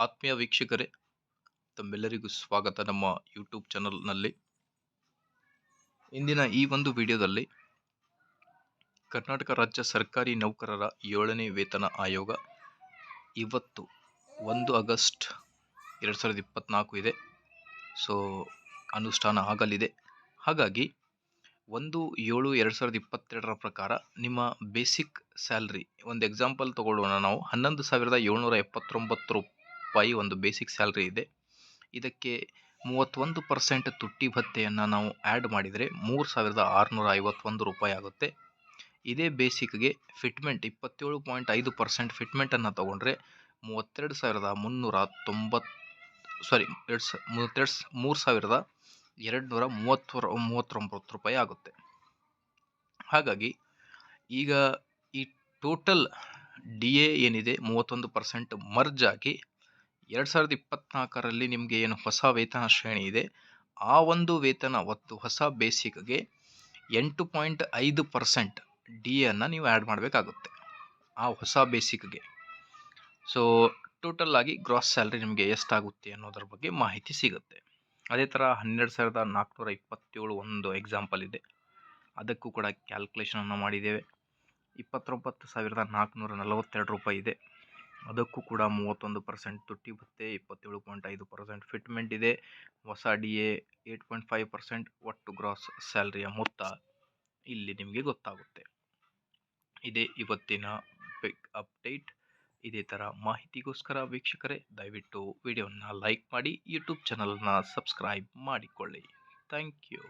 ಆತ್ಮೀಯ ವೀಕ್ಷಕರೇ, ತಮ್ಮೆಲ್ಲರಿಗೂ ಸ್ವಾಗತ ನಮ್ಮ ಯೂಟ್ಯೂಬ್ ಚಾನಲ್ನಲ್ಲಿ ಇಂದಿನ ಈ ಒಂದು ವಿಡಿಯೋದಲ್ಲಿ ಕರ್ನಾಟಕ ರಾಜ್ಯ ಸರ್ಕಾರಿ ನೌಕರರ ಏಳನೇ ವೇತನ ಆಯೋಗ ಇವತ್ತು ಒಂದು ಆಗಸ್ಟ್ ಎರಡು ಸಾವಿರದ ಇಪ್ಪತ್ತ್ನಾಲ್ಕು ಇದೆ. ಸೊ, ಅನುಷ್ಠಾನ ಆಗಲಿದೆ. ಹಾಗಾಗಿ ಒಂದು ಏಳು ಎರಡು ಸಾವಿರದ ಇಪ್ಪತ್ತೆರಡರ ಪ್ರಕಾರ ನಿಮ್ಮ ಬೇಸಿಕ್ ಸ್ಯಾಲ್ರಿ, ಒಂದು ಎಕ್ಸಾಂಪಲ್ ತಗೊಳ್ಳೋಣ ನಾವು. ಹನ್ನೊಂದು ಸಾವಿರದ ಏಳ್ನೂರ ಎಪ್ಪತ್ತೊಂಬತ್ತು ರೂಪಾಯಿ ಒಂದು ಬೇಸಿಕ್ ಸ್ಯಾಲ್ರಿ ಇದೆ. ಇದಕ್ಕೆ ಮೂವತ್ತೊಂದು ಪರ್ಸೆಂಟ್ ತುಟ್ಟಿ ಭತ್ಯೆಯನ್ನು ನಾವು ಆ್ಯಡ್ ಮಾಡಿದರೆ ಮೂರು ಸಾವಿರದ ಆರುನೂರ ಐವತ್ತೊಂದು ರೂಪಾಯಿ ಆಗುತ್ತೆ. ಇದೇ ಬೇಸಿಕ್ಗೆ ಫಿಟ್ಮೆಂಟ್ ಇಪ್ಪತ್ತೇಳು ಪಾಯಿಂಟ್ ಐದು ಪರ್ಸೆಂಟ್ ಫಿಟ್ಮೆಂಟನ್ನು ತೊಗೊಂಡ್ರೆ ಮೂವತ್ತೆರಡು ಸಾವಿರದ ಮುನ್ನೂರ ತೊಂಬತ್ತು ಸಾರಿ ಎರಡು ಸ, ಮೂವತ್ತೆರಡು ಮೂರು ಸಾವಿರದ ಎರಡು ನೂರ ಮೂವತ್ತರ, ಮೂವತ್ತೊಂಬತ್ತು ರೂಪಾಯಿ ಆಗುತ್ತೆ. ಹಾಗಾಗಿ ಈಗ ಈ ಟೋಟಲ್ ಡಿ ಎ ಏನಿದೆ ಮೂವತ್ತೊಂದು ಪರ್ಸೆಂಟ್ ಮರ್ಜ್ ಆಗಿ ಎರಡು ಸಾವಿರದ ಇಪ್ಪತ್ತ್ನಾಲ್ಕರಲ್ಲಿ ನಿಮಗೆ ಏನು ಹೊಸ ವೇತನ ಶ್ರೇಣಿ ಇದೆ? ಆ ಒಂದು ವೇತನ ಒತ್ತು ಹೊಸ ಬೇಸಿಕ್ಗೆ ಎಂಟು ಪಾಯಿಂಟ್ ಐದು ಪರ್ಸೆಂಟ್ ಡಿ ಎನ್ನು ನೀವು ಆ್ಯಡ್ ಮಾಡಬೇಕಾಗುತ್ತೆ, ಆ ಹೊಸ ಬೇಸಿಕ್ಗೆ. ಸೊ ಟೋಟಲ್ ಆಗಿ ಗ್ರಾಸ್ ಸ್ಯಾಲ್ರಿ ನಿಮಗೆ ಎಷ್ಟಾಗುತ್ತೆ ಅನ್ನೋದ್ರ ಬಗ್ಗೆ ಮಾಹಿತಿ ಸಿಗುತ್ತೆ. ಅದೇ ಥರ ಹನ್ನೆರಡು ಸಾವಿರದ ನಾಲ್ಕುನೂರ ಇಪ್ಪತ್ತೇಳು ಒಂದು ಎಕ್ಸಾಂಪಲ್ ಇದೆ. ಅದಕ್ಕೂ ಕೂಡ ಕ್ಯಾಲ್ಕುಲೇಷನನ್ನು ಮಾಡಿದ್ದೇವೆ. ಇಪ್ಪತ್ತೊಂಬತ್ತು ಸಾವಿರದ ನಾಲ್ಕುನೂರ ನಲವತ್ತೆರಡು ರೂಪಾಯಿ ಇದೆ. ಅದಕ್ಕೂ ಕೂಡ ಮೂವತ್ತೊಂದು ಪರ್ಸೆಂಟ್ ತುಟ್ಟಿ ಭತ್ತೆ, ಇಪ್ಪತ್ತೇಳು ಪಾಯಿಂಟ್ ಐದು ಪರ್ಸೆಂಟ್ ಫಿಟ್ಮೆಂಟ್ ಇದೆ. ಹೊಸ D A eight point five percent ಒಟ್ಟು ಗ್ರಾಸ್ ಸ್ಯಾಲ್ರಿಯ ಮೊತ್ತ ಇಲ್ಲಿ ನಿಮಗೆ ಗೊತ್ತಾಗುತ್ತೆ. ಇದೇ ಇವತ್ತಿನ ಬಿಗ್ ಅಪ್ಡೇಟ್ ಇದೇ ಥರ ಮಾಹಿತಿಗೋಸ್ಕರ ವೀಕ್ಷಕರೇ, ದಯವಿಟ್ಟು ವಿಡಿಯೋನ ಲೈಕ್ ಮಾಡಿ ಯೂಟ್ಯೂಬ್ ಚಾನಲನ್ನ ಸಬ್ಸ್ಕ್ರೈಬ್ ಮಾಡಿಕೊಳ್ಳಿ. Thank you